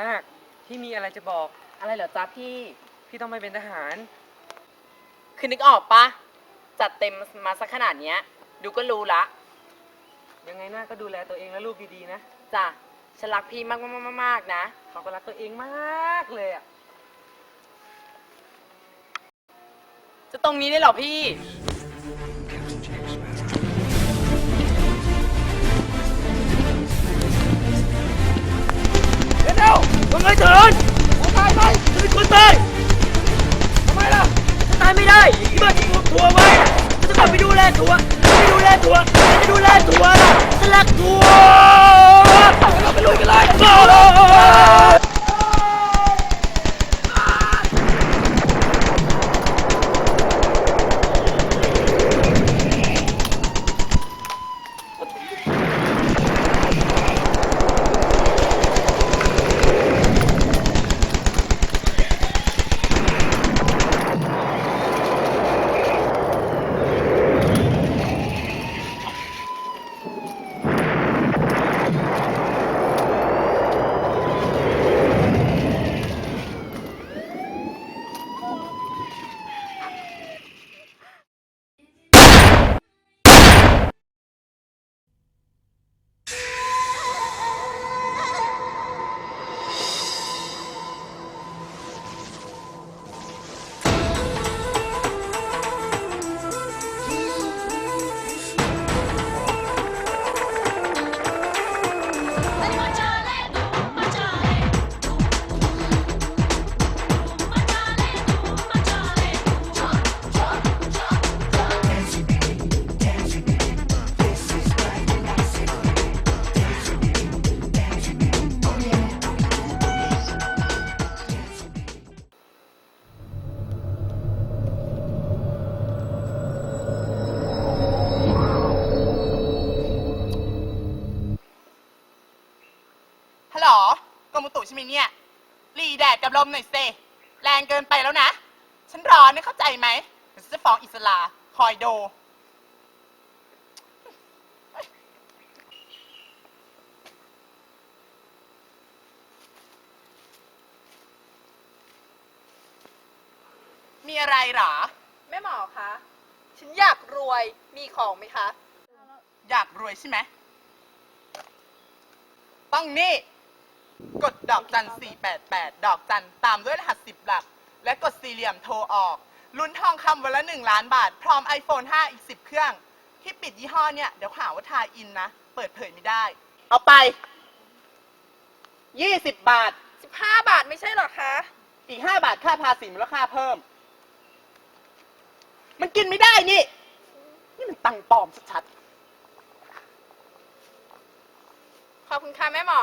นาคพี่มีอะไรจะบอก อะไรเหรอจ๊ะพี่พี่ต้องไม่เป็นทหาร คือนึกออกปะจัดเต็มมาสักขนาดเนี้ย ดูก็รู้ละ ยังไงนาคก็ดูแลตัวเองและลูกดีๆนะ จ้ะฉันรักพี่มากมากๆๆๆๆนะ เขาก็รักตัวเองมากเลยอะจะตรงนี้ได้เหรอพี่ มึงไอ้เถินมึงตายไปจะเป็นคนตายทำไมล่ะจะตายไม่ได้ที่บ้านจะปลูกถั่วไว้ฉันจะกลับไปดูแลถั่วไปดูแลถั่วไปดูแลถั่วล่ะฉันรักถั่ว แดดกับลมหน่อยเซแรงเกินไปแล้วนะ ฉันร้อนนะเข้าใจไหมเดี๋ยวฉันจะฟ้องอิสลาคอยดู มีอะไรหรอ แม่หมอคะ ฉันอยากรวย มีของไหมคะ อยากรวยใช่ไหม ต้องนี่ กดดอกจัน 488 ดอกจันตามด้วยรหัส 10 หลัก และกดสี่เหลี่ยมโทรออก ลุ้นทองคำวันละ 1 ล้านบาท พร้อม iPhone 5 อีก 10 เครื่อง ที่ปิดยี่ห้อเนี่ย เดี๋ยวหาว่าทายอินนะ เปิดเผยไม่ได้ เอาไป 20 บาท 15 บาทไม่ใช่เหรอคะ อีก 5 บาทค่าภาษีมูลค่าเพิ่ม มันกินไม่ได้นี่ นี่มันตังปลอมชัดขอบคุณค่ะแม่หมอ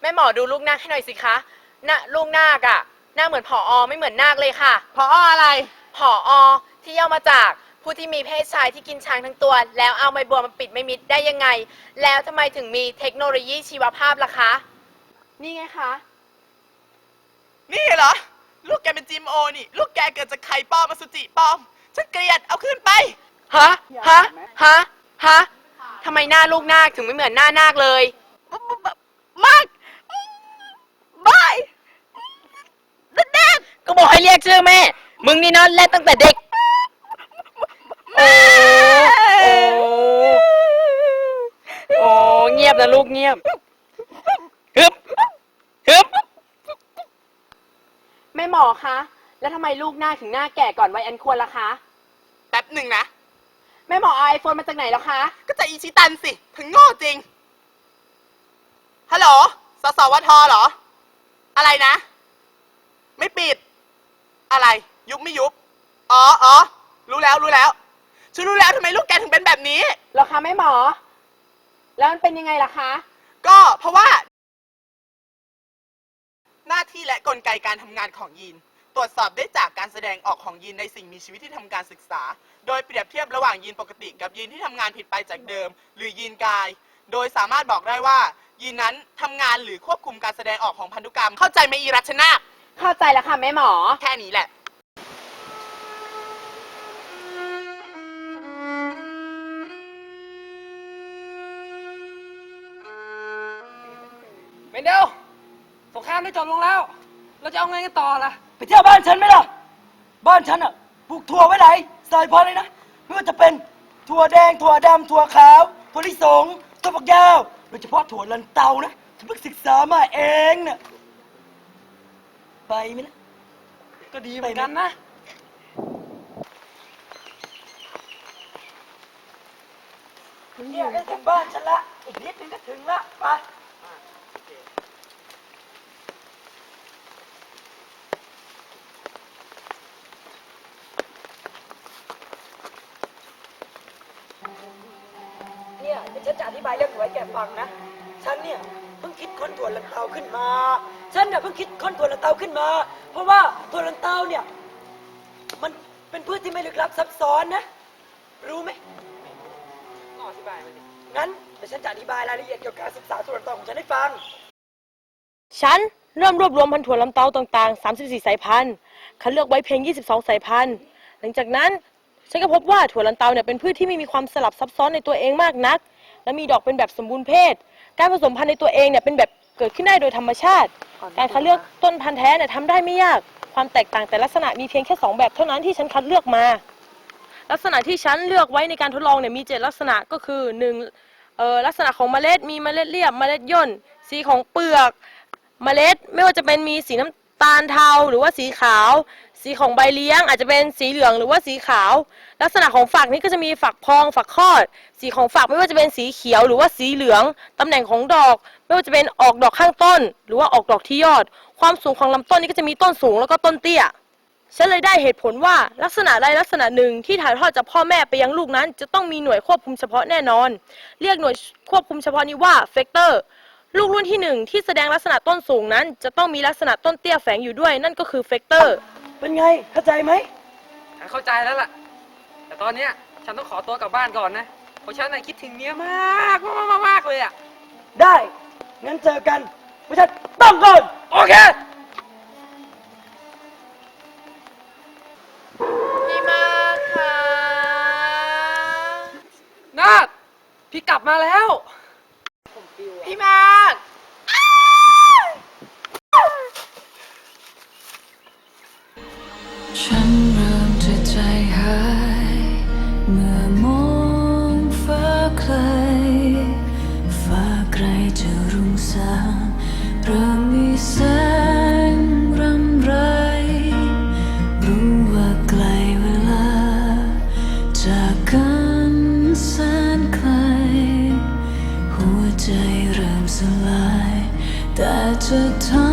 แม่หมอดูลูกนาคให้หน่อยสิคะหน้าลูกนาคอะหน้าเหมือนผออไม่เหมือนนาคเลยค่ะๆพออะไร ผออที่ย่อมาจากผู้ที่มีเพศชายที่กินช้างทั้งตัว แล้วเอาใบบัวมาปิดไม่มิดได้ยังไง แล้วทำไมถึงมีเทคโนโลยีชีวภาพล่ะคะ นี่ไงคะ นี่เหรอ ลูกแกเป็นจิมโอนี่ ลูกแกเกิดจากไข่ปลอมมาสุจิปลอม ฉันเกลียด เอาขึ้นไป ฮะ ฮะ ฮะ ฮะทำไมหน้าลูกนาคถึงไม่เหมือนหน้านาคเลย มาก บายแดดก็บอกให้เรียกชื่อแม่ มึงนี่นอนเล่นตั้งแต่เด็ก โอ้โอ้โอ้เงียบนะลูกเงียบฮึบฮึบแม่หมอคะ แล้วทำไมลูกหน้าถึงหน้าแก่ก่อนวัยอันควรล่ะคะ แป๊บหนึ่งนะ แม่หมอเอาไอโฟนมาจากไหนแล้วคะ ก็จะอีชิตันสิ ถึงโง่จริง ฮัลโหล สสวทเหรอ อะไรนะ ไม่ปิด อะไร ยุบไม่ยุบ อ๋ออ๋อรู้แล้วรู้แล้วฉันรู้แล้วทำไมลูกแกถึงเป็นแบบนี้ เหรอคะแม่หมอ แล้วมันเป็นยังไงล่ะคะ ก็เพราะว่า หน้าที่และกลไกการทำงานของยีน ตรวจสอบได้จากการแสดงออกของยีนในสิ่งมีชีวิตที่ทำการศึกษา โดยเปรียบเทียบระหว่างยีนปกติกับยีนที่ทำงานผิดไปจากเดิม หรือยีนกาย โดยสามารถบอกได้ว่า ยีนนั้นทำงานหรือควบคุมการแสดงออกของพันธุกรรม เข้าใจไหมอีรัชนาคเข้าใจแล้วค่ะแม่หมอ แค่นี้แหละ เมนเดลสงครามได้จบลงแล้ว เราจะเอาไงกันต่อล่ะ ไปเที่ยวบ้านฉันไหมล่ะ บ้านฉันอะปลูกถั่วไว้หลายสายพันธุ์เลยนะ ไม่ว่าจะเป็นถั่วแดง ถั่วดำถั่วขาว ถั่วลิสงถั่วฝักยาว โดยเฉพาะถั่วลันเตานะฉันเพิ่งศึกษามาเองน่ะไปไหมนะ ก็ดีเหมือนกันนะ เนี่ยใกล้ถึงบ้านฉันละ อีกนิดนึงก็ถึงละ ไป เนี่ยเดี๋ยวฉันจะอธิบาย เรื่องหวยแกฟังนะ ฉันเนี่ยเพิ่งคิดค้นถั่วลันเตาขึ้นมา ฉันเนี่ยเพิ่งคิดค้นถั่วลันเตาขึ้นมา เพราะว่าถั่วลันเตาเนี่ย มันเป็นพืชที่ไม่ลึกลับซับซ้อนนะ รู้ไหมก็อธิบายมาดิงั้นเดี๋ยวฉันจะอธิบายรายละเอียดเกี่ยวกับการศึกษาถั่วลันเตาของฉันให้ฟัง ฉันเริ่มรวบรวมพันธุ์ถั่วลำเตาต่างๆ 34 สายพันธุ์ คัดเลือกไว้เพียง 22 สายพันธุ์ หลังจากนั้น ฉันก็พบว่าถั่วลันเตาเนี่ยเป็นพืชที่ไม่มีความสลับซับซ้อนในตัวเองมากนัก และมีดอกเป็นแบบสมบูรณ์เพศ การผสมพันธุ์ในตัวเองเนี่ยเป็นแบบเกิดขึ้นได้โดยธรรมชาติการคัดเลือกต้นพันธุ์แท้เนี่ยทำได้ไม่ยาก ความแตกต่างแต่ลักษณะมีเพียงแค่สองแบบเท่านั้นที่ฉันคัดเลือกมา ลักษณะที่ฉันเลือกไว้ในการทดลองเนี่ยมีเจ็ดลักษณะก็คือหนึ่งเอ่อลักษณะของเมล็ดมีเมล็ดเรียบเมล็ดย่น สีของเปลือก เมล็ดไม่ว่าจะเป็นมีสีน้ำ ตาลเทาหรือว่าสีขาว สีของใบเลี้ยงอาจจะเป็นสีเหลืองหรือว่าสีขาว ลักษณะของฝักนี่ก็จะมีฝักพองฝักคลอด สีของฝักไม่ว่าจะเป็นสีเขียวหรือว่าสีเหลือง ตำแหน่งของดอก ไม่ว่าจะเป็นออกดอกข้างต้น หรือว่าออกดอกที่ยอด ความสูงของลำต้นนี่ก็จะมีต้นสูงแล้วก็ต้นเตี้ยฉันเลยได้เหตุผลว่าลักษณะใดลักษณะหนึ่งที่ถ่ายทอดจากพ่อแม่ไปยังลูกนั้น จะต้องมีหน่วยควบคุมเฉพาะแน่นอน เรียกหน่วยควบคุมเฉพาะนี้ว่าเฟกเตอร์ ลูกรุ่นที่หนึ่งที่แสดงลักษณะต้นสูงนั้น จะต้องมีลักษณะต้นเตี้ยแฝงอยู่ด้วย นั่นก็คือเฟกเตอร์ เป็นไง เข้าใจไหมเข้าใจแล้วล่ะ แต่ตอนเนี้ยฉันต้องขอตัวกลับบ้านก่อนนะ เพราะฉันน่ะคิดถึงเมียมากมากมากมากเลยอะ ได้ งั้นเจอกันไม่ใช่ต้องก่อน โอเค พี่มากค่ะ นาดพี่กลับมาแล้ว พี่มากฉัน แต่จ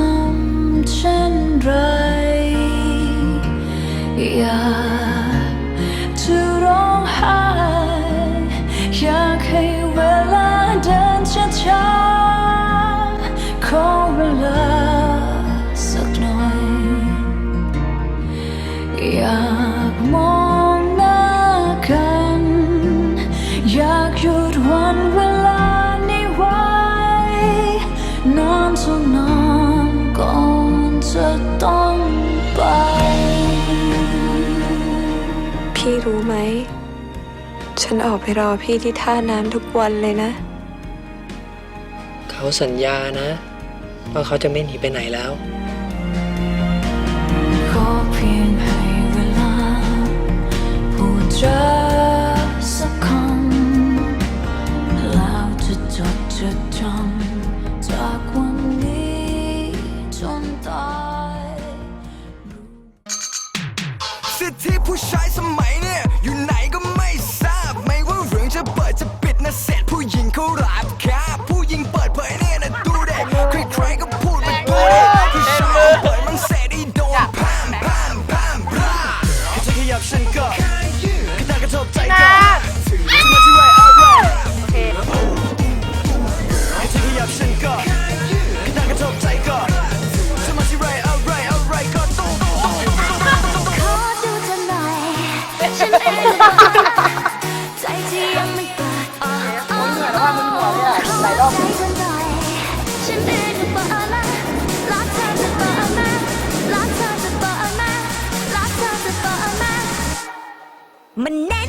ฉันออกไปรอพี่ที่ท่าน้ำทุกวันเลยนะ เขาสัญญานะ ว่าเขาจะไม่หนีไปไหนแล้ว ขอเพียงให้เวลาพูดจาสักคำแล้วจะจดจะจำจากวันนี้จนตาย สิทธิผู้ชาย นก็กระตากระทบใจก็ถึงจะมาที่ไรอะไรให้เธอขยับฉันก็กระตากระทบใจก็จะมาที่ไรอะไรอะไรก็ต้องต้องต้องต้องต้องขอดูเธอหน่อยฉันเองใจ มันแน่